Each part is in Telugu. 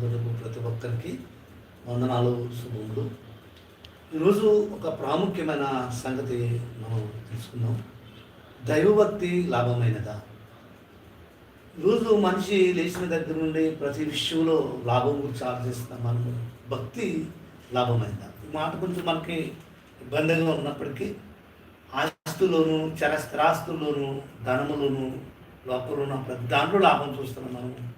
హృదయపు ప్రతి ఒక్కరికి వందనాలు శుభములు. ఈరోజు ఒక ప్రాముఖ్యమైన సంగతి మనం తెలుసుకుందాం. దైవభక్తి లాభమైనదా? ఈరోజు మనిషి లేచిన దగ్గర నుండి ప్రతి విషయంలో లాభం గురించి ఆలోచిస్తున్నాం మనం. భక్తి లాభమైందా ఈ మాట కొంచెం మనకి ఇబ్బందిగా ఉన్నప్పటికీ ఆస్తులోను చర స్థిరాస్తుల్లోను ధనములోను లోపలను ప్రతి దాంట్లో లాభం చూస్తున్నాం మనం.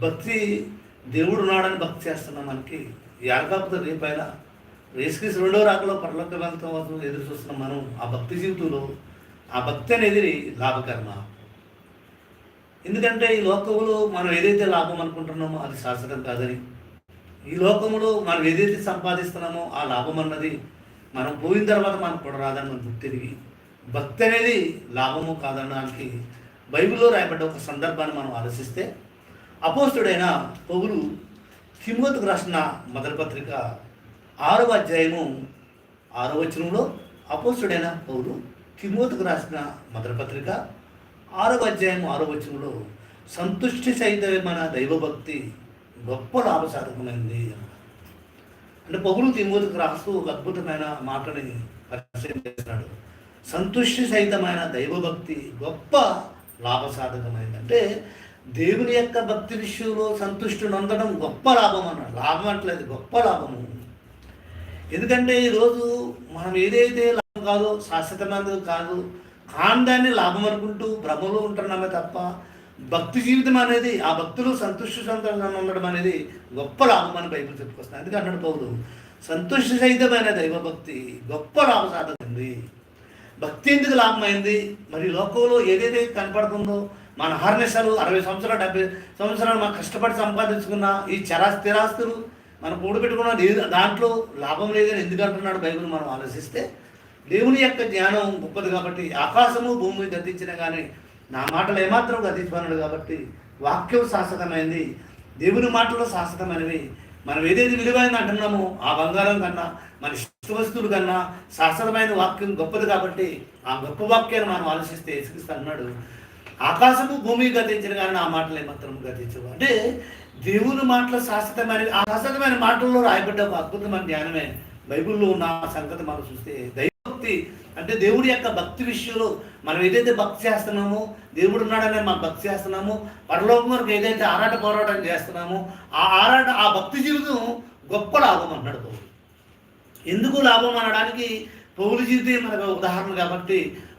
భక్తి దేవుడు ఉన్నాడని భక్తి చేస్తున్నాం మనకి కాకపోతే రేపైనా రేసుకీసి రెండో రాకలో పరలోక వెళ్తాం కోసం ఎదురు చూస్తున్నాం మనం ఆ భక్తి జీవితంలో ఆ భక్తి అనేది లాభకర్మ? ఎందుకంటే ఈ లోకంలో మనం ఏదైతే లాభం అనుకుంటున్నామో అది శాశ్వతం కాదని ఈ లోకంలో మనం ఏదైతే సంపాదిస్తున్నామో ఆ లాభం అన్నది మనం పోయిన తర్వాత మనకు కూడా రాదని మనం గుర్తు తిరిగి భక్తి అనేది లాభము కాదనడానికి బైబిల్లో రాయబడ్డ ఒక సందర్భాన్ని మనం ఆలోచిస్తే అపోస్తుడైన పౌరు తిమోతికి రాసిన మొదటి పత్రిక ఆరవ అధ్యాయము ఆరవ వచనంలో అపోస్తుడైన పౌరు తిమోతికి రాసిన మొదటి పత్రిక ఆరవ అధ్యాయం ఆరవ వచనంలో సంతుష్టి సహితమైన దైవభక్తి గొప్ప లాభసాధకమైంది అంటే పౌరు తిమోతికి రాస్తూ ఒక అద్భుతమైన మాటని పరిచయం చేస్తున్నాడు. సంతుష్టి సహితమైన దైవభక్తి గొప్ప లాభసాధకమైంది అంటే దేవుని యొక్క భక్తి విషయంలో సంతుష్టి నొందడం గొప్ప లాభం అన్నాడు. లాభం అంటలేదు గొప్ప లాభము ఎందుకంటే ఈరోజు మనం ఏదైతే లాభం కాదో శాశ్వతమైనది కాదు కాందాన్ని లాభం అనుకుంటూ భ్రమలో ఉంటున్నామే తప్ప భక్తి జీవితం అనేది ఆ భక్తులు సంతుష్టి సంతంగా ఉండడం అనేది గొప్ప లాభం అని బైబిల్ చెప్పుకొస్తాను అందుకే అన్నాడు పౌరుడు సంతుష్టి సహితమైన దైవభక్తి గొప్ప లాభ సాధకంది భక్తి ఎందుకు లాభమైంది? మరి లోకంలో ఏదైతే కనపడుతుందో మన హర్నిసలు అరవై సంవత్సరాలు డెబ్బై సంవత్సరాలు మనం కష్టపడి సంపాదించుకున్న ఈ చరా స్థిరాస్తులు మనం కూడబెట్టుకున్న లేదు- దాంట్లో లాభం లేదని ఎందుకు అంటున్నాడు బైబిల్ మనం ఆలోచిస్తే దేవుని యొక్క జ్ఞానం గొప్పది కాబట్టి ఆకాశము భూమి గతించిన కానీ నా మాటలు ఏమాత్రం గతించమన్నాడు కాబట్టి వాక్యం శాశ్వతమైంది. దేవుని మాటలు శాశ్వతమైనవి. మనం ఏదైతే విలువైన అంటున్నామో ఆ బంగారం కన్నా మన ఇష్ట వస్తువులు కన్నా శాశ్వతమైన వాక్యం గొప్పది కాబట్టి ఆ గొప్ప వాక్యాన్ని మనం ఆలోచిస్తే యేసుక్రీస్తు అన్నాడు ఆకాశము భూమి గతించిన కానీ నా మాటలు ఏమాత్రం గతించవు. అంటే దేవుని మాటలు శాశ్వతమైన ఆ శాశ్వతమైన మాటల్లో రాయబడ్డ ఒక అద్భుతమైన జ్ఞానమే బైబిల్లో ఉన్న సంగతి మనం చూస్తే దైవభక్తి అంటే దేవుడి యొక్క భక్తి విషయంలో మనం ఏదైతే భక్తి చేస్తున్నామో దేవుడు ఉన్నాడనే మనం భక్తి చేస్తున్నాము పరలోకం వరకు ఏదైతే ఆరాట పోరాటం చేస్తున్నామో ఆ ఆరాట ఆ భక్తి జీవితం గొప్ప లాభం అన్నాడు పౌరులు ఎందుకు లాభం అనడానికి పౌరు జీవితం మనకు ఉదాహరణ కాబట్టి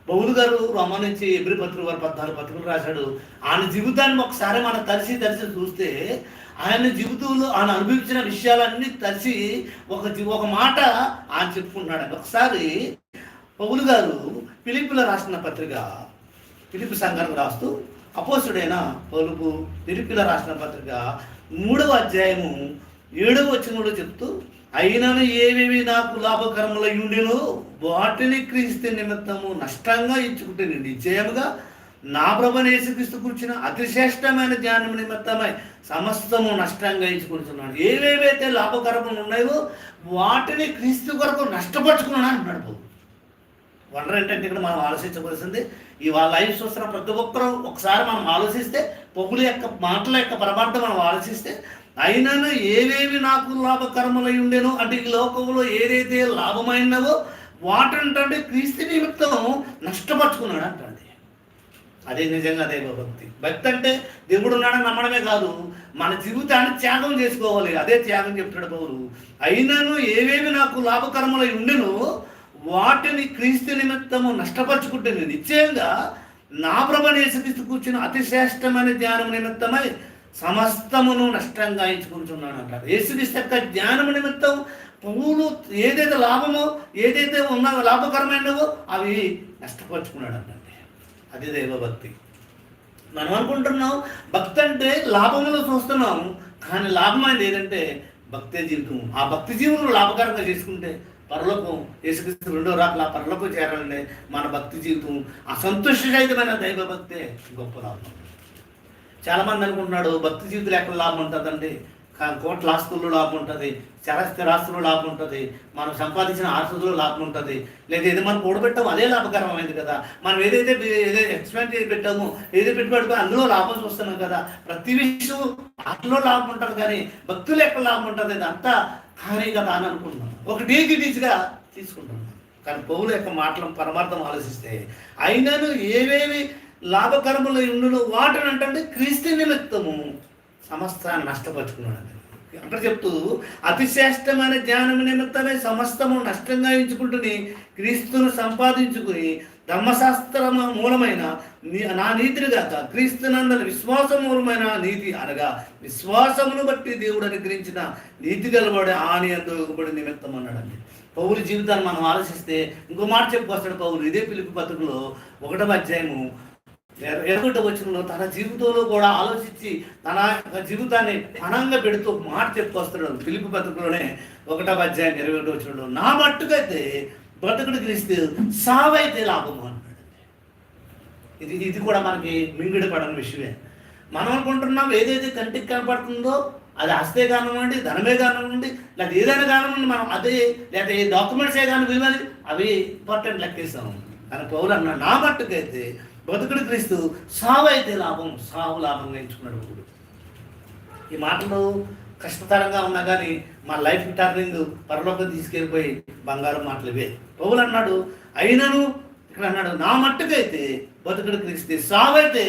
పౌలు గారు రొమ్మ నుంచి ఎబ్రి పత్రిక వారు పద్నాలుగు పత్రికలు రాశాడు. ఆయన జీవితాన్ని ఒకసారి మనం తరిసి తరిసి చూస్తే ఆయన జీవితంలో ఆయన అనుభవించిన విషయాలన్నీ తరిసి ఒక ఒక మాట ఆయన చెప్పుకుంటున్నాడు ఒకసారి పౌలు గారు పిలిపుల రాసిన పత్రిక పిలిపి సంఘానికి రాస్తూ అపోసుడైన పలుపు పిలిపిల రాసిన పత్రిక మూడవ అధ్యాయము ఏడవ వచనంలో చెప్తూ అయినను ఏవేవి నాకు లాభకరముల యుండిను వాటిని క్రీస్తు నిమిత్తము నష్టంగా ఇచ్చుకుంటే నిశ్చయముగా నా ప్రభు యేసుక్రీస్తు కూర్చున్న అతిశ్రేష్టమైన జ్ఞానం నిమిత్తమై సమస్తము నష్టంగా ఇచ్చుకుంటున్నాను ఏవేవైతే లాభకరములు ఉన్నాయో వాటిని క్రీస్తు కొరకు నష్టపరుచుకున్నాను అంటున్నాడు వండర్ ఏంటంటే ఇక్కడ మనం ఆలోచించవలసింది ఇవాళ లైఫ్ చూస్తున్న ప్రతి ఒక్కరూ ఒకసారి మనం ఆలోచిస్తే పొగుల యొక్క మాటల యొక్క పరమార్థం మనం ఆలోచిస్తే అయినను ఏవేవి నాకు లాభకరములై ఉండేనో అంటే ఈ లోకంలో ఏదైతే లాభమైనవో వాటంటే క్రీస్తు నిమిత్తం నష్టపరుచుకున్నాడు అంటండి. అదే నిజంగా దైవ భక్తి. భక్తి అంటే దేవుడు ఉన్నాడని నమ్మడమే కాదు మన జీవితాన్ని త్యాగం చేసుకోవాలి. అదే త్యాగం చెప్తాడు పౌరు అయినను ఏవేవి నాకు లాభకరములై ఉండెను వాటిని క్రీస్తు నిమిత్తము నష్టపరుచుకుంటే నిశ్చయంగా నా ప్రభని యేసుక్రీస్తు కూర్చుని అతిశ్రేష్టమైన జ్ఞానం నిమిత్తమై సమస్తమును నష్టంగా ఎంచుకుంటున్నాడు అంటారు యేసుక్రీస్తు యొక్క జ్ఞానం నిమిత్తం పువ్వులు ఏదైతే లాభమో ఏదైతే ఉన్నా లాభకరమైనవో అవి నష్టపరుచుకున్నాడు అంటే అది దైవభక్తి. మనం అనుకుంటున్నాం భక్తి అంటే లాభములు చూస్తున్నాం కానీ లాభమైనది ఏంటంటే భక్తే జీవితం ఆ భక్తి జీవితం లాభకరంగా చేసుకుంటే పరలోకం యేసుక్రీస్తు రెండో రాకలా పరలోకం చేరాలంటే మన భక్తి జీవితం ఆ సంతోషరహితమైన దైవభక్తే గొప్ప లాభం. చాలామంది అనుకుంటున్నాడు భక్తి జీవితం ఎక్కడ లాభం ఉంటుందండి? కా- కోట్ల ఆస్తుల్లో లాభం ఉంటుంది చరస్థిరాస్తుల్లో లాభం ఉంటుంది మనం సంపాదించిన ఆస్తుల్లో లాభం ఉంటుంది. లేదా ఏదో మనం కూడబెట్టామో అదే లాభకరమైంది కదా. మనం ఏదైతే ఏదైతే ఏదో ఎక్స్పెండ్ చేసి పెట్టామో ఏదో పెట్టుబడి అందులో లాభం చూస్తున్నాం కదా. ప్రతి విషయం అట్లో లాభం ఉంటుంది కానీ భక్తులు ఎక్కడ లాభం ఉంటుంది ఇదంతా కానీ కదా అని అనుకుంటున్నాం. ఒక డీకి డీచ్గా తీసుకుంటున్నాం. కానీ పౌలు యొక్క మాటలను పరమార్థం ఆలోచిస్తే అయినను ఏవేవి లాభకరముల ఇండును వాటిని అంటే క్రీస్తు నిమిత్తము. సమస్తాన్ని నష్టపరుచుకున్నాడు అక్కడ చెప్తూ అతిశ్రేష్టమైన జ్ఞానం నిమిత్తమే సమస్తము నష్టంగా ఎంచుకుంటుని క్రీస్తును సంపాదించుకుని ధర్మశాస్త్ర మూలమైన నీ- నా నీతిని కాక క్రీస్తునందరి విశ్వాస మూలమైన నీతి అనగా విశ్వాసమును బట్టి దేవుడు అనుగ్రహించిన నీతి గలబడే ఆని అందుబడి నిమిత్తం అన్నాడండి. పౌరు జీవితాన్ని మనం ఆలోచిస్తే ఇంకో మాట చెప్పుకొస్తాడు పౌరు ఇదే పిలుపు పత్రికలో ఒకటవ అధ్యాయము ఎరుగుట వచ్చిన తన జీవితంలో కూడా ఆలోచించి తన జీవితాన్ని పణంగా పెడుతూ మాట చెప్పుకొస్తాడు పిలుపు పత్రికలోనే ఒకటవ అధ్యాయం ఇరవై ఒకటి వచ్చిన నా మట్టుకైతే బ్రతుకుడు క్రీస్తు సావైతే లాభము అన్నాడు. ఇది ఇది కూడా మనకి మింగిడి పడని విషయమే. మనం అనుకుంటున్నాం ఏదైతే కంటికి కనపడుతుందో అది ఆస్తే కానివ్వండి ధనమే కానివ్వండి లేదా ఏదైనా కానివ్వండి మనం అదే లేదా ఏ డాక్యుమెంట్సే కానీ అవి ఇంపార్టెంట్ లెక్కేస్తాం కానీ పౌరు అన్న నా మట్టుకైతే బతుకుడు క్రీస్తు సావు అయితే లాభం సావు లాభంగా ఎంచుకున్నాడు పౌరుడు ఈ మాటలు కష్టతరంగా ఉన్నా కానీ మా లైఫ్ టర్నింగ్ పరలోకం తీసుకెళ్ళిపోయి బంగారం మాటలు ఇవే. పౌలు అన్నాడు అయినను ఇక్కడ అన్నాడు నా మట్టుకైతే బతుకుడు క్రీస్తే సావైతే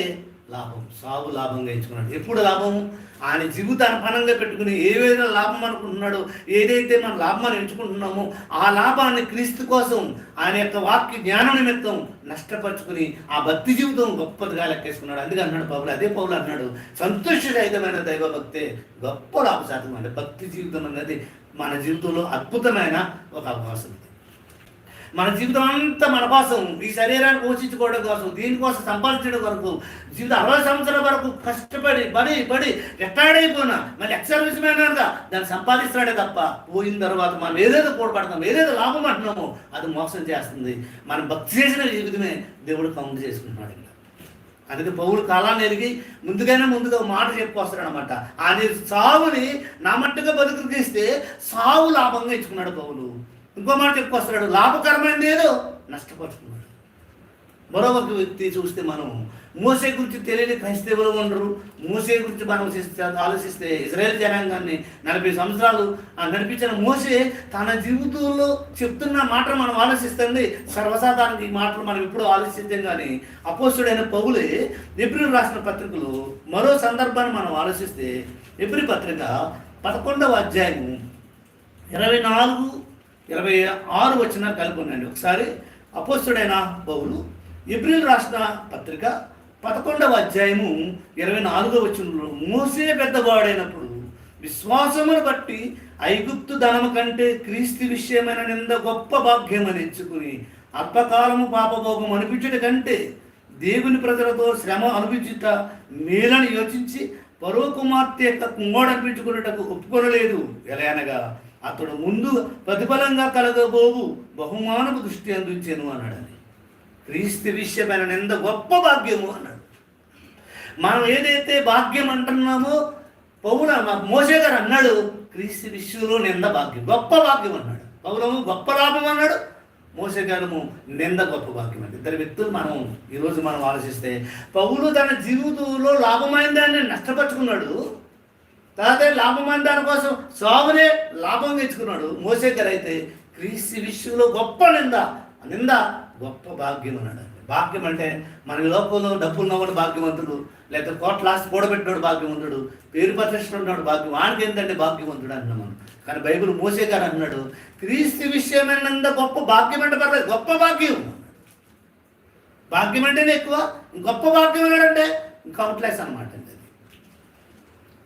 లాభం సాగు లాభంగా ఎంచుకున్నాడు ఎప్పుడు లాభం? ఆయన జీవితాన్ని పనంగా పెట్టుకుని ఏవైనా లాభం అనుకుంటున్నాడో ఏదైతే మన లాభం ఎంచుకుంటున్నామో ఆ లాభాన్ని క్రీస్తు కోసం ఆయన యొక్క వాక్య జ్ఞానం నిమిత్తం నష్టపరుచుకుని ఆ భక్తి జీవితం గొప్పదిగా లెక్కేసుకున్నాడు. అందుకే అన్నాడు పౌలు అదే పౌలు అన్నాడు సంతోషరహితమైన దైవభక్తే గొప్ప లాభశాతం అంటే భక్తి జీవితం అనేది మన జీవితంలో అద్భుతమైన ఒక అవకాశం. మన జీవితం అంతా మన కోసం ఈ శరీరాన్ని పోషించుకోవడం కోసం దీనికోసం సంపాదించడం వరకు జీవితం అరవై సంవత్సరాల వరకు కష్టపడి పడి పడి రిటైర్డ్ అయిపోయినా మళ్ళీ ఎక్సర్వీస్ మ్యానర్గా దాన్ని సంపాదిస్తాడే తప్ప పోయిన తర్వాత మనం ఏదేదో కూడబడతాం ఏదేదో లాభం అంటున్నామో అది మోసం చేస్తుంది. మనం భక్తి చేసిన జీవితమే దేవుడు కౌంట్ చేసుకుంటున్నాడు అందుకే పౌరుడు కాలాన్ని ఎరిగి ముందుగానే ముందుగా మాట చెప్పుకొస్తాడు అనమాట ఆయన సావుని నా మట్టుగా బతుకు తీస్తే సావు లాభంగా ఇచ్చుకున్నాడు పౌలు. ఇంకో మాట చెప్పుకొస్తున్నాడు లాభకరమైనది ఏదో నష్టపరుచుకున్నాడు మరొక వ్యక్తి చూస్తే మనం మోసే గురించి తెలియని క్రైస్తవులు ఉండరు. మోసే గురించి మనం ఆలోచిస్తే ఇజ్రాయెల్ జనాంగాన్ని నలభై సంవత్సరాలు ఆ నడిపించిన మోసే తన జీవితంలో చెప్తున్న మాటలు మనం ఆలోచిస్తుంది. సర్వసాధారణంగా ఈ మాటలు మనం ఎప్పుడు ఆలోచిద్దాం కానీ అపోసుడైన పౌలే ఎబ్రిల్ రాసిన పత్రికలు మరో సందర్భాన్ని మనం ఆలోచిస్తే ఎబ్రి పత్రిక పదకొండవ అధ్యాయము ఇరవై నాలుగు ఇరవై ఆరు వచ్చిన కలిపి ఉండండి ఒకసారి అపోస్తుడైన పౌలు ఏప్రిల్ రాసిన పత్రిక పదకొండవ అధ్యాయము ఇరవై నాలుగో వచ్చిన మోసే పెద్దవాడైనప్పుడు విశ్వాసమును బట్టి ఐగుప్తు ధనము కంటే క్రీస్తు విషయమైన నింద గొప్ప భాగ్యమని ఎంచుకుని అల్పకాలము పాపభోగం అనిపించుట కంటే దేవుని ప్రజలతో శ్రమ అనిపించుట మేలని యోచించి పరో కుమార్తె యొక్క కుంగోడు అనిపించుకున్నటకు ఒప్పుకొనలేదు. ఎలానగా అతడు ముందు ప్రతిఫలంగా కలగబోవు. బహుమానపు దృష్టి అందించాను అన్నాడని క్రీస్తు విషయమైన నింద గొప్ప భాగ్యము అన్నాడు. మనం ఏదైతే భాగ్యం అంటున్నామో పౌర మోసే గారు అన్నాడు క్రీస్తు విషయంలో నింద భాగ్యం గొప్ప భాగ్యం అన్నాడు. పౌరము గొప్ప లాభం అన్నాడు. మోసే నింద గొప్ప భాగ్యం అంటే ఇద్దరు వ్యక్తులు మనం ఈరోజు మనం ఆలోచిస్తే పౌలు తన జీవితంలో లాభమైన దాన్ని నష్టపరుచుకున్నాడు. తర్వాత లాభమైన దాని కోసం సాగునే లాభం తెచ్చుకున్నాడు. మోసే గారు అయితే క్రీస్తు విషయంలో గొప్ప నింద. నింద గొప్ప భాగ్యం అన్నాడు. భాగ్యం అంటే మన లోకంలో డబ్బులు ఉన్నవాడు భాగ్యవంతుడు. లేకపోతే కోట్ల ఆస్తి కూడబెట్టినోడు భాగ్యవంతుడు. పేరు ప్రతిష్ట ఉన్నాడు భాగ్యం. వానికి ఏంటంటే భాగ్యవంతుడు అంటున్నాం మనం. కానీ బైబిల్ మోసే గారు అన్నాడు క్రీస్తు విషయమైనంత గొప్ప భాగ్యం అంటే పర్లేదు గొప్ప భాగ్యం. భాగ్యం అంటేనే ఎక్కువ. గొప్ప భాగ్యం అన్నాడంటే కౌంట్లెస్ అనమాట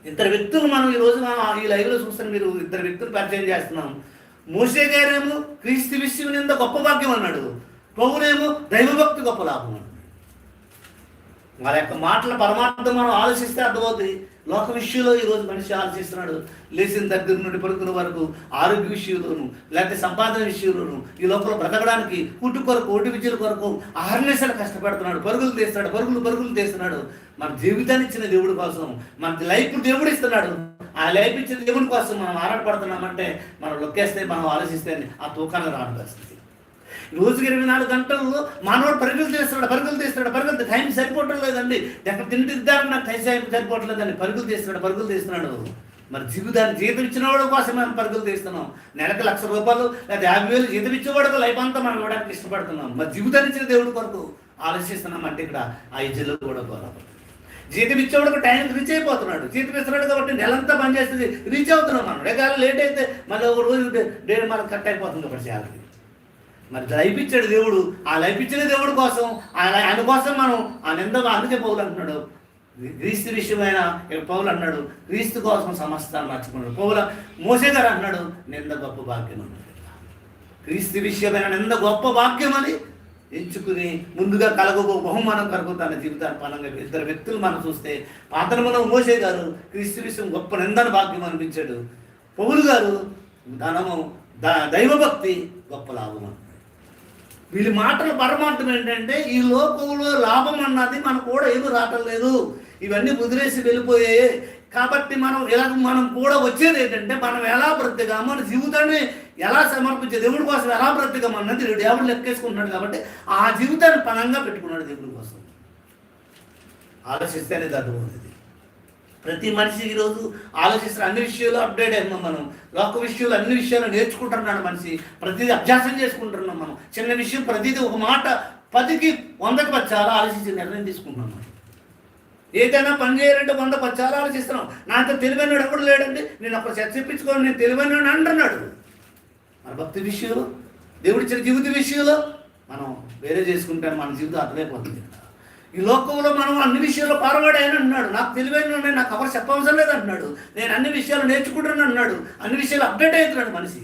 ఇద్దరు వ్యక్తులు మనం ఈ రోజు మనం ఈ లైవ్లో చూస్తున్న మీరు ఇద్దరు వ్యక్తులు పరిచయం చేస్తున్నాం. మోసే గారేమో క్రీస్తు విషయం నింద గొప్ప భాగ్యం అన్నాడు. పౌరేమో దైవభక్తి గొప్ప లాభం. వాళ్ళ యొక్క మాటల పరమార్థం మనం ఆలోచిస్తే అర్థమవుతుంది. లోక విషయంలో ఈరోజు మనిషి ఆలోచిస్తున్నాడు. లేచిన దగ్గర నుండి పడుకున్న వరకు ఆరోగ్య విషయంలోను లేకపోతే సంపాదన విషయంలోను ఈ లోపల బ్రతకడానికి కుట్టు కొరకు ఓటి విద్యల కొరకు ఆహర్నిశలు కష్టపడుతున్నాడు. పరుగులు తీస్తున్నాడు పరుగులు పరుగులు తీస్తున్నాడు. మన జీవితాన్ని ఇచ్చిన దేవుడి కోసం మన లైఫ్ దేవుడు ఇస్తున్నాడు. ఆ లైఫ్ ఇచ్చిన దేవుని కోసం మనం ఆరాటపడుతున్నామంటే మనం లొక్కేస్తే మనం ఆలోచిస్తే ఆ తూకాన్ని రావడం పరిస్థితి. రోజుకి ఇరవై నాలుగు గంటల్లో మానవుడు పరుగులు తీస్తున్నాడు పరుగులు తీస్తున్నాడు పరుగులు టైం సరిపోవటం లేదండి. ఎక్కడ తిండిద్దారు నాకు టైం సరి- సరిపోవట్లేదండి. పరుగులు తీస్తున్నాడు పరుగులు తీస్తున్నాడు. మరి జీవితాన్ని జీతం ఇచ్చిన వాడు కోసం మనం పరుగులు తీస్తున్నాం. నెలకు లక్ష రూపాయలు లేదా యాభై వేలు జీతం ఇచ్చేవాడు లైఫ్ అంతా మనం ఇవ్వడానికి ఇష్టపడుతున్నాం. మరి జీవితాన్ని ఇచ్చిన దేవుడి కొరకు ఆలోచిస్తున్నాం అంటే ఇక్కడ ఆ ఇజ్జలు కూడా పోరాడు జీతం ఇచ్చేవాడు టైంకి రీచ్ అయిపోతున్నాడు. జీతం ఇస్తున్నాడు కాబట్టి నెలంతా పనిచేస్తుంది. రీచ్ అవుతున్నాం మనం. రేగాలు లేట్ అయితే మళ్ళీ ఒక రోజు డేట్ మనకు కట్ అయిపోతుంది ఒకటి శాలరీ. మరి లైఫ్ ఇచ్చాడు దేవుడు. ఆ లైఫ్ ఇచ్చిన దేవుడు కోసం ఆయన ఆయన కోసం మనం ఆ నింద అందుకే పౌలు అంటున్నాడు. క్రీస్తు విషయమైన పౌలు అన్నాడు క్రీస్తు కోసం సమస్తాన్ని మర్చుకున్నాడు. పౌల మోసే గారు అన్నాడు నింద గొప్ప భాగ్యం అన్నాడు క్రీస్తు విషయమైన నింద గొప్ప భాగ్యం అని ఎంచుకుని ముందుగా కలగబో బహుమానం కలుగు తన జీవితాన్ని పనంగా ఇద్దరు వ్యక్తులు మనం చూస్తే పాత్రములో మోసే గారు క్రీస్తు విషయం గొప్ప నిందన భాగ్యం అనిపించాడు. పౌలు గారు ధనము ద- దైవభక్తి గొప్ప లాభం అన్నాడు వీళ్ళ మాటలు పరమార్థం ఏంటంటే ఈ లోకంలో లాభం అన్నది మనకు కూడా ఏమీ రావటం లేదు. ఇవన్నీ కుదిరేసి వెళ్ళిపోయాయి. కాబట్టి మనం ఇలా మనం కూడా వచ్చేది ఏంటంటే మనం ఎలా బ్రతిగా మన జీవితాన్ని ఎలా సమర్పించే దేవుడి కోసం ఎలా బ్రతికం అన్నది దేవుడు లెక్కేసుకుంటున్నాడు కాబట్టి ఆ జీవితాన్ని పనంగా పెట్టుకున్నాడు దేవుడి కోసం. ఆలోచిస్తేనే అనేది అర్థమవుతుంది ప్రతి మనిషి ఈరోజు ఆలోచిస్తున్న అన్ని విషయాలు అప్డేట్ అయినాం మనం. లోక విషయాలు అన్ని విషయాలు నేర్చుకుంటున్నాడు మనిషి. ప్రతిదీ అభ్యాసం చేసుకుంటున్నాం మనం. చిన్న విషయం ప్రతిదీ ఒక మాట పదికి వందకి పది చాలా ఆలోచించి నిర్ణయం తీసుకుంటున్నాం మనం. ఏదైనా పని చేయాలంటే వంద పది చాలా ఆలోచిస్తున్నాం నాతో తెలివైనడు ఎప్పుడు లేడండి? నేను అప్పుడు చర్చించుకోని నేను తెలివైనడు అంటున్నాడు. మన భక్తి విషయంలో దేవుడిచ్చిన జీవిత విషయంలో మనం వేరే చేసుకుంటే మన జీవితం అర్థమైపోతుంది. ఈ లోకంలో మనం అన్ని విషయాల్లో పారవాడాయని అన్నాడు. నాకు తెలివైన నాకు ఎవరు చెప్పవసరం లేదు అంటున్నాడు నేను అన్ని విషయాలు నేర్చుకుంటాను అన్నాడు. అన్ని విషయాలు అప్డేట్ అవుతున్నాడు మనిషి.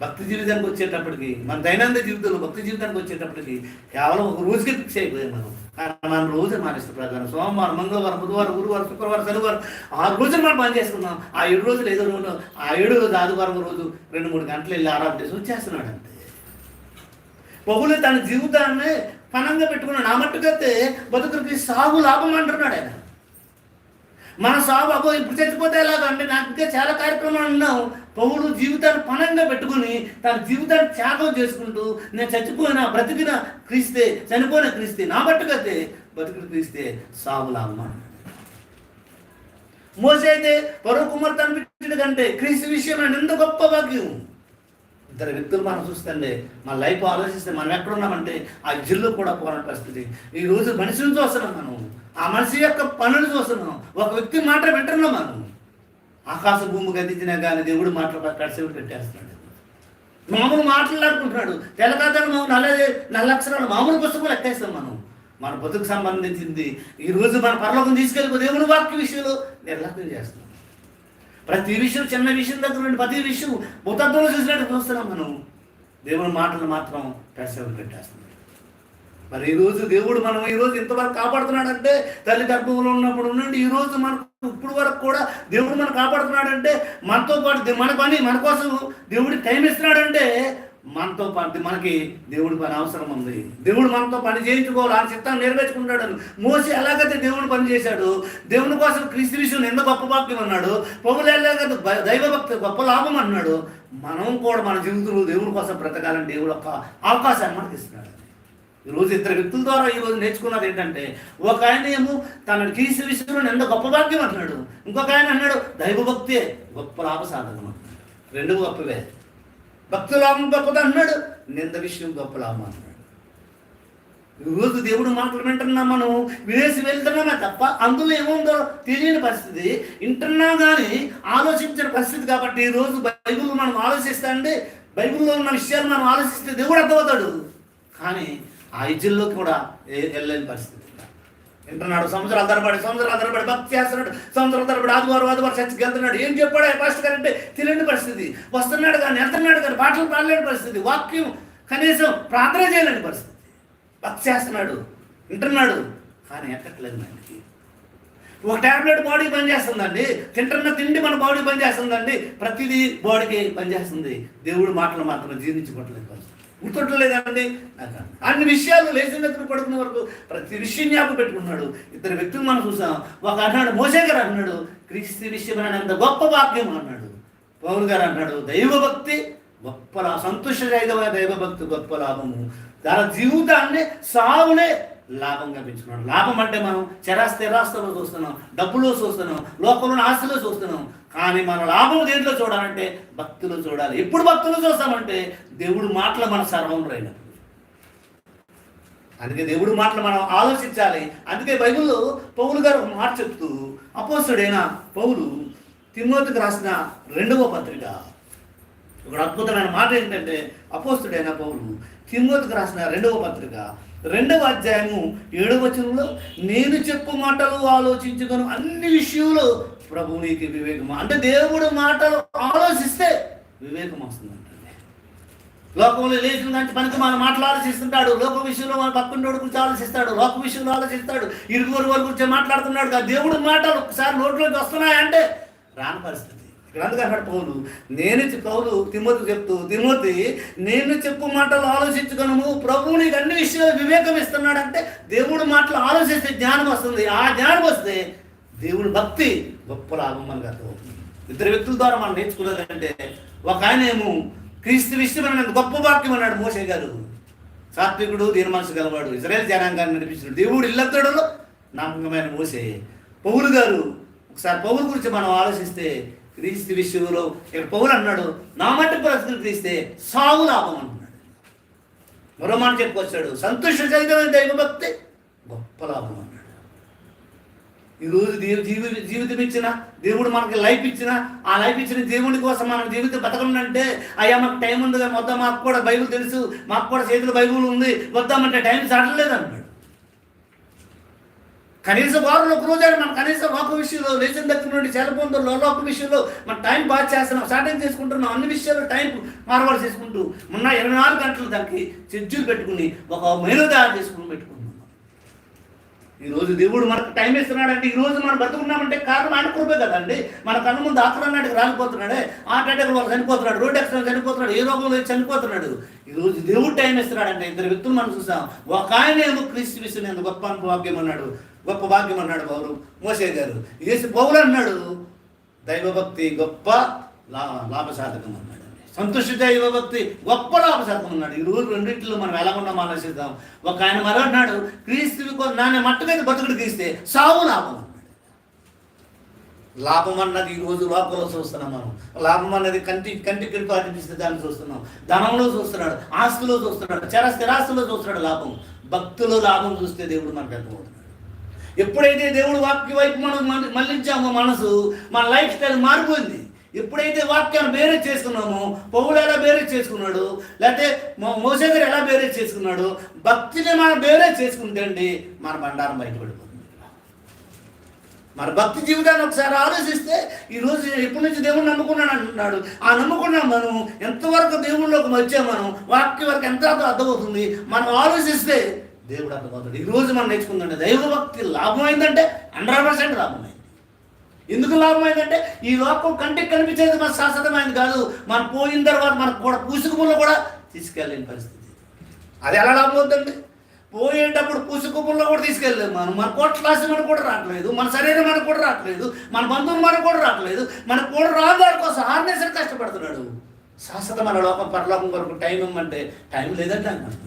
భక్తి జీవితానికి వచ్చేటప్పటికి మన దైనందిన జీవితంలో భక్తి జీవితానికి వచ్చేటప్పటికి కేవలం ఒక రోజుకి ఫిక్స్ అయిపోయాం మనం. మన మనం రోజు మన ఇష్ట ప్రకారం సోమవారం మంగళవారం బుధవారం గురువారం శుక్రవారం శనివారం ఆరు రోజులు మనం పని చేసుకున్నాం. ఆ ఏడు రోజులు ఏదో రోజు ఆ ఏడు రోజు ఆదివారం రోజు రెండు మూడు గంటలు వెళ్ళి ఆరాధన చేసి వచ్చేస్తున్నాడు అంతే. బహుళ తన జీవితాన్ని పనంగా పెట్టుకున్నాడు. ఆ మట్టుకైతే బతుకులకి సాగు లాభం అంటున్నాడు ఆయన. మన సాగు అబ్బో ఇప్పుడు చచ్చిపోతే ఎలాగా? అంటే నాకు ఇంకా చాలా కార్యక్రమాలు ఉన్నావు. పౌరుడు జీవితాన్ని పనంగా పెట్టుకుని తన జీవితాన్ని త్యాగం చేసుకుంటూ నేను చచ్చిపోయినా బ్రతికిన క్రీస్తే చనిపోయిన క్రీస్తే నా మట్టుకైతే బతుకులు క్రీస్తే సాగు లాభం అంట మోసే అయితే పరువు కుమార్తె అనిపించడం కంటే క్రీస్తు విషయం ఎంత గొప్ప భాగ్యం. ఇద్దరు వ్యక్తులు మనం చూస్తుండే మన లైఫ్ ఆలోచిస్తే మనం ఎక్కడున్నామంటే ఆ జిల్లు కూడా పోరాట పరిస్థితి. ఈ రోజు మనిషిని చూస్తున్నాం మనం. ఆ మనిషి యొక్క పనులు చూస్తున్నాం. ఒక వ్యక్తి మాట వింటున్నాం మనం. ఆకాశ భూమి గతించినా కానీ దేవుడు మాటలు కడిసేవి పెట్టేస్తున్నాడు మామూలు మాట్లాడుకుంటున్నాడు తెల్లకాతలు నల్ల నల్ల అక్షరాలు మామూలు పుస్తకం లెక్కేస్తాం మనం. మన బతుకు సంబంధించింది. ఈ రోజు మన పరలోకం తీసుకెళ్ళిపోతే దేవుడు వాక్య విషయంలో నిర్లక్ష్యం చేస్తున్నాం. ప్రతి విషయం చిన్న విషయం దగ్గర నుండి ప్రతి విషయం భూతత్వంలో చూసినట్టు చూస్తున్నాం మనం. దేవుని మాటలు మాత్రం పెడసేవ పెట్టేస్తున్నాం మరి ఈ రోజు దేవుడు మనం ఈ రోజు ఇంతవరకు కాపాడుతున్నాడంటే తల్లి గర్భంలో ఉన్నప్పుడు నుండి ఈ రోజు మనకు ఇప్పుడు వరకు కూడా దేవుడు మనం కాపాడుతున్నాడంటే మనతో పాటు మన పని మన కోసం దేవుడికి టైం ఇస్తున్నాడంటే మనతో పాటు మనకి దేవుడి పని అవసరం ఉంది. దేవుడు మనతో పని చేయించుకోవాలి. ఆ చిత్తాన్ని నెరవేర్చుకుంటాడు మోసి ఎలాగైతే దేవుడు పని చేశాడు దేవుని కోసం క్రీస్తు విషయం ఎంత గొప్ప భాగ్యం అన్నాడు పౌలు ఎలాగైతే భ- దైవభక్తి గొప్ప లాభం అన్నాడు మనం కూడా మన జీవితంలో దేవుడి కోసం బ్రతకాలని దేవుడు ఒక అవకాశాన్ని మనకి ఇస్తున్నాడు ఈరోజు రోజు ఇద్దరు వ్యక్తుల ద్వారా ఈ నేర్చుకున్నది ఏంటంటే ఒక ఆయన ఏమో తన క్రీస్తు విషయంలో ఎంత గొప్ప భాగ్యం అంటున్నాడు ఇంకొక ఆయన అన్నాడు దైవభక్తే గొప్ప లాభ సాధకం అంటున్నాడు. రెండు గొప్పవే. భక్తి లాభం గొప్పది అన్నాడు నింద విషయం గొప్ప లాభం అంటున్నాడు ఈ రోజు దేవుడు మాటలు వింటున్నాం మనం విదేశీ వెళ్తున్నామే తప్ప అందులో ఏముందో తెలియని పరిస్థితి. వింటున్నా కానీ ఆలోచించిన పరిస్థితి కాబట్టి ఈ రోజు బైబిల్ మనం ఆలోచిస్తా అండి బైబిల్లో ఉన్న విషయాలు మనం ఆలోచిస్తే దేవుడు అర్థమవుతాడు. కానీ ఆ ఇజ్జల్లోకి కూడా ఏ- వెళ్ళలేని పరిస్థితి. వింటున్నాడు. సంవత్సరాలు తరబడి సంవత్సరాలు తరబడి భక్తి చేస్తున్నాడు. సంవత్సరాలు తరబడి ఆదివారం ఆదివారం చర్చకి వెళ్తున్నాడు ఏం చెప్పాడు? పాస్టర్ గారు అంటే తెలియని పరిస్థితి. వస్తున్నాడు కానీ వెళ్తున్నాడు కానీ పాటలు పాడలేని పరిస్థితి. వాక్యం కనీసం ప్రార్థన చేయలేని పరిస్థితి. భక్తి చేస్తున్నాడు. వింటున్నాడు. కానీ ఎక్కట్లేదు మనకి. ఒక టాబ్లెట్ బాడీ పనిచేస్తుందండి. తింటున్న తిండి మన బాడీ పనిచేస్తుందండి. ప్రతిదీ బాడీకి పనిచేస్తుంది. దేవుడు మాటలు మాత్రం జీర్ణించుకోవట్లేదు. పరిస్థితి గుర్తుంటలేదండి? నాకు అన్ని విషయాలు లేచిన దగ్గర పడుకునే వరకు ప్రతి విషయం జ్ఞాపకం పెట్టుకున్నాడు. ఇద్దరు వ్యక్తులు మనం చూసాం. ఒక అన్నాడు మోసే గారు అన్నాడు క్రీస్తు విషయమైన అంత గొప్ప వాక్యం అన్నాడు. పౌరు గారు అన్నాడు దైవభక్తి గొప్ప లా- సంతోషదాయకమైన దైవభక్తి గొప్ప లాభము. తన జీవితాన్ని సావులే లాభంగా కనిపించుకున్నాడు లాభం అంటే మనం చరాస్థిరాస్తులో చూస్తున్నాం డబ్బులో చూస్తున్నాం లోకంలో ఆస్తిలో చూస్తున్నాం. కానీ మన లాభం దేంట్లో చూడాలంటే భక్తులు చూడాలి. ఎప్పుడు భక్తులు చూస్తామంటే దేవుడు మాటలు మన సర్వం అయినప్పుడు అందుకే దేవుడు మాటలు మనం ఆలోచించాలి. అందుకే బైబిల్లో పౌలు గారు ఒక మాట చెప్తూ అపోస్తుడైన పౌలు తిమ్మోతికి రాసిన రెండవ పత్రిక. ఒక అద్భుతమైన మాట ఏంటంటే అపోస్తుడైన పౌలు తిమ్మోతికి రాసిన రెండవ పత్రిక. రెండవ అధ్యాయము ఏడవ వచనంలో నేను చెప్పు మాటలు ఆలోచించుకొని. అన్ని విషయంలో ప్రభు నీకు వివేకం అంటే దేవుడు మాటలు ఆలోచిస్తే వివేకం వస్తుంది లోకంలో లేచిన దాంట్లో పనికి మనం మాటలు ఆలోచిస్తుంటాడు. లోక విషయంలో మన పక్కన గురించి ఆలోచిస్తాడు. లోక విషయంలో ఆలోచిస్తాడు. ఇరుగురు వారి గురించి మాట్లాడుతున్నాడు. కదా దేవుడు మాటలు ఒకసారి నోట్లోకి వస్తున్నాయంటే రాని పరిస్థితి. ఇక్కడ అందుకు అన్నాడు పౌలు నేను పౌలు తిమ్మతి చెప్తూ తిమ్మతి నేను చెప్పు మాటలు ఆలోచించుకున్నాము ప్రభువు నీకు అన్ని విషయాలు వివేకం ఇస్తున్నాడంటే దేవుడు మాటలు ఆలోచిస్తే జ్ఞానం వస్తుంది. ఆ జ్ఞానం వస్తే దేవుని భక్తి గొప్ప లాభం మనకు అర్థమవుతుంది. ఇద్దరు వ్యక్తుల ద్వారా మనం నేర్చుకున్నదంటే ఒక ఆయన ఏమో క్రీస్తు విషయమైన గొప్ప వాక్యం అన్నాడు మోసే గారు. సాత్వికుడు దీని మనసు గలవాడు ఇజ్రాయల్ జనాంగాన్ని నడిపించాడు దేవుడు ఇల్లత్తడులో నమ్మకమైన మోసే పౌరు గారు ఒకసారి పౌరు గురించి మనం ఆలోచిస్తే క్రీస్తు విషయంలో ఇక్కడ అన్నాడు నా మట్టి పరిస్థితులు తీస్తే సాగు లాభం అంటున్నాడు. మరో మాట చెప్పుకొచ్చాడు సంతోష చైతన్య దైవభక్తి గొప్ప లాభం అన్నాడు ఈరోజు దేవు జీవి జీవితం ఇచ్చిన దేవుడు మనకి లైఫ్ ఇచ్చిన ఆ లైఫ్ ఇచ్చిన దేవుడి కోసం మనం జీవితం బతకమంటే అయ్యా మాకు టైం ఉంది మొత్తం మాకు కూడా బైబుల్ తెలుసు మాకు కూడా చేతిలో బైబుల్ ఉంది వద్దామంటే టైం చాటలేదు అన్నాడు కనీస వారంలో ఒక మనం కనీస కనీసం లోక విషయంలో లేచిన దగ్గర నుండి సెలఫోన్తో లోక విషయంలో మన టైం పాస్ చేస్తున్నాం స్టార్టింగ్ చేసుకుంటున్నాం అన్ని విషయాలు టైం మార్వాడు చేసుకుంటూ ఉన్న ఇరవై నాలుగు గంటలు దానికి షెడ్యూల్ పెట్టుకుని ఒక మెనూ తయారు చేసుకుని పెట్టుకున్నాం. ఈరోజు దేవుడు మనకు టైం ఇస్తున్నాడంటే ఈ రోజు మనం బతుకున్నామంటే కారణం ఆయన కృపే కదండి. మన కన్ను ముందు ఆక్రమణకి రాలిపోతున్నాడే. హార్ట్ అటాక్ వాళ్ళు చనిపోతున్నాడు రోడ్ యాక్సిడెంట్ చనిపోతున్నాడు ఏ రోగంలో చనిపోతున్నాడు. ఈరోజు దేవుడు టైం ఇస్తున్నాడంటే ఇద్దరు వ్యక్తులు మనం చూసాం. ఒక ఆయన ఏమో క్రీస్తు విషయం ఎంత గొప్ప అనుభవాగ్యం అన్నాడు. గొప్ప భాగ్యం అన్నాడు పౌరు మోసే గారు. యేసు పౌరు అన్నాడు దైవభక్తి గొప్ప లా లాభసాధకం అన్నాడు. సంతోష దైవభక్తి గొప్ప లాభసాధకం అన్నాడు. ఈ రోజు రెండింటిలో మనం ఎలా ఉన్నాం ఆలోచిద్దాం. ఒక ఆయన మరో అన్నాడు క్రీస్తువి నానే నాన్న మీద బతుకుడు తీస్తే సావు లాభం అన్నాడు. లాభం అన్నది ఈ రోజు లోకంలో చూస్తున్నాం మనం. లాభం అన్నది కంటి కంటి కంటికి అనిపిస్తే దాన్ని చూస్తున్నాం. ధనంలో చూస్తున్నాడు ఆస్తులో చూస్తున్నాడు చర స్థిరాస్తులో చూస్తున్నాడు లాభం. భక్తులు లాభం చూస్తే దేవుడు మనకు అర్థమవుతున్నాడు ఎప్పుడైతే దేవుడు వాక్య వైపు మనం మళ్ళించామో మనసు మన లైఫ్ స్టైల్ మారిపోయింది. ఎప్పుడైతే వాక్యాన్ని బేరేజ్ చేసుకున్నామో పౌలు ఎలా బేరేజ్ చేసుకున్నాడు? లేకపోతే మో- మోసే గారు ఎలా బేరేజ్ చేసుకున్నాడు? భక్తిని మనం బేరే చేసుకుంటే అండి మన బండారం బయటపడిపోతుంది మన భక్తి జీవితాన్ని ఒకసారి ఆలోచిస్తే ఈరోజు ఎప్పటి నుంచి దేవుడు నమ్ముకున్నాను అంటున్నాడు. ఆ నమ్ముకున్నాం మనం ఎంతవరకు దేవుళ్ళలోకి వచ్చాం మనం వాక్య వరకు ఎంత అర్థమవుతుంది. మనం ఆలోచిస్తే దేవుడు అర్థమవుతాడు ఈ రోజు మనం నేర్చుకుందంటే దైవభక్తి లాభమైందంటే హండ్రెడ్ పర్సెంట్ లాభమైంది. ఎందుకు లాభమైందంటే ఈ లోకం కంటికి కనిపించేది మన శాశ్వతమైంది కాదు. మనం పోయిన తర్వాత మనకు కూడా పూసుకుములు కూడా తీసుకెళ్ళలేని పరిస్థితి. అది ఎలా లాభం అవుతుంది పోయేటప్పుడు పుసుకుపుల్లో కూడా తీసుకెళ్ళలేదు. మనం మన కోట్లాసి మనకు కూడా రావట్లేదు. మన శరీరం మనకు కూడా రావట్లేదు. మన బంధువులు మనకు కూడా రావట్లేదు. మనకు కూడా రాదారి కోసం ఆర్నేసరి కష్టపడుతున్నాడు. శాశ్వతమైన లోకం పరలోకం కొరకు టైం ఇమ్మంటే టైం లేదంటే అనుకుంటున్నాను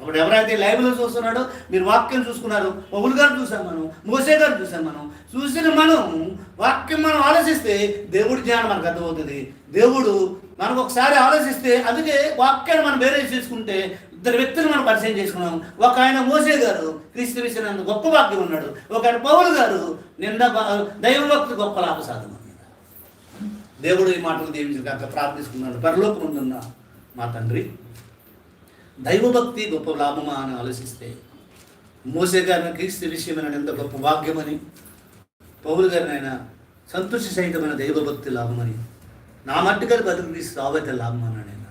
అప్పుడు ఎవరైతే లైవ్లో చూస్తున్నాడో మీరు వాక్యం చూసుకున్నారు. పౌలు గారు చూసాం మనం మోసే గారు చూసాం మనం. చూసిన మనం వాక్యం మనం ఆలోచిస్తే దేవుడి జ్ఞానం మనకు అర్థమవుతుంది. దేవుడు మనకు ఒకసారి ఆలోచిస్తే అందుకే వాక్యాన్ని మనం వేరే చేసుకుంటే ఇద్దరు వ్యక్తులు మనం పరిచయం చేసుకున్నాం. ఒక ఆయన మోసే గారు క్రీస్తు విషయం గొప్ప వాక్యం ఉన్నాడు. ఒక ఆయన పౌలు గారు నింద దైవభక్తి గొప్ప లాభ సాధన. దేవుడు ఈ మాటలు దీవించక ప్రార్థిస్తున్నాడు. పరలోకం ఉందన్న మా తండ్రి దైవభక్తి గొప్ప లాభమా అని ఆలోచిస్తే మోసే గారిని క్రీస్తు విషయమైన ఎంత గొప్ప భాగ్యమని పౌరు గారిని ఆయన సంతోష సహితమైన దైవభక్తి లాభమని నా మట్టుకలు బతుకు తీసి రాబోతే లాభం అన్నాడు ఆయన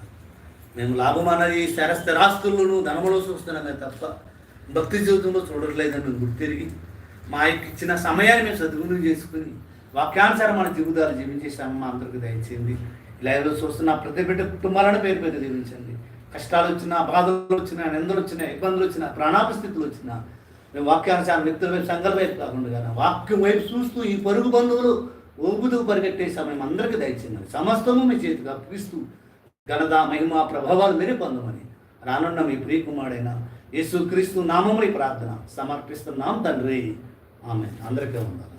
మేము లాభం అన్నది శరస్థిరాస్తుల్లోనూ ధనములో చూస్తున్నామే తప్ప భక్తి జీవితంలో చూడట్లేదని మేము గుర్తిరిగి మా యొక్క ఇచ్చిన సమయాన్ని మేము సద్వినియోగం చేసుకుని వాక్యానుసారం మన జీవితాలు జీవించేసాము మా అందరికి దయచేయండి. లైవ్లో చూస్తున్న ప్రతి బిడ్డ కుటుంబాలను పేరు పెద్ద జీవించండి కష్టాలు వచ్చినా బాధలు వచ్చినా నిందలు వచ్చినా ఇబ్బందులు వచ్చినా ప్రాణాపస్థితులు వచ్చినా మేము వాక్యానుసారం వ్యక్తుల వైపు సంఘాల వైపు కాకుండా వాక్యం వైపు చూస్తూ ఈ పరుగు బంధువులు ఊగుతూ పరిగెట్టే సమయం అందరికీ దయచిందని సమస్తము మీ చేతికి అప్పిస్తూ ఘనత మహిమ ప్రభావాలు మీరే పొందమని రానున్న మీ ప్రియకుమారుడైన యేసుక్రీస్తు నామముని ప్రార్థన సమర్పిస్తున్నాం తండ్రి. ఆమె అందరికీ ఉండాలి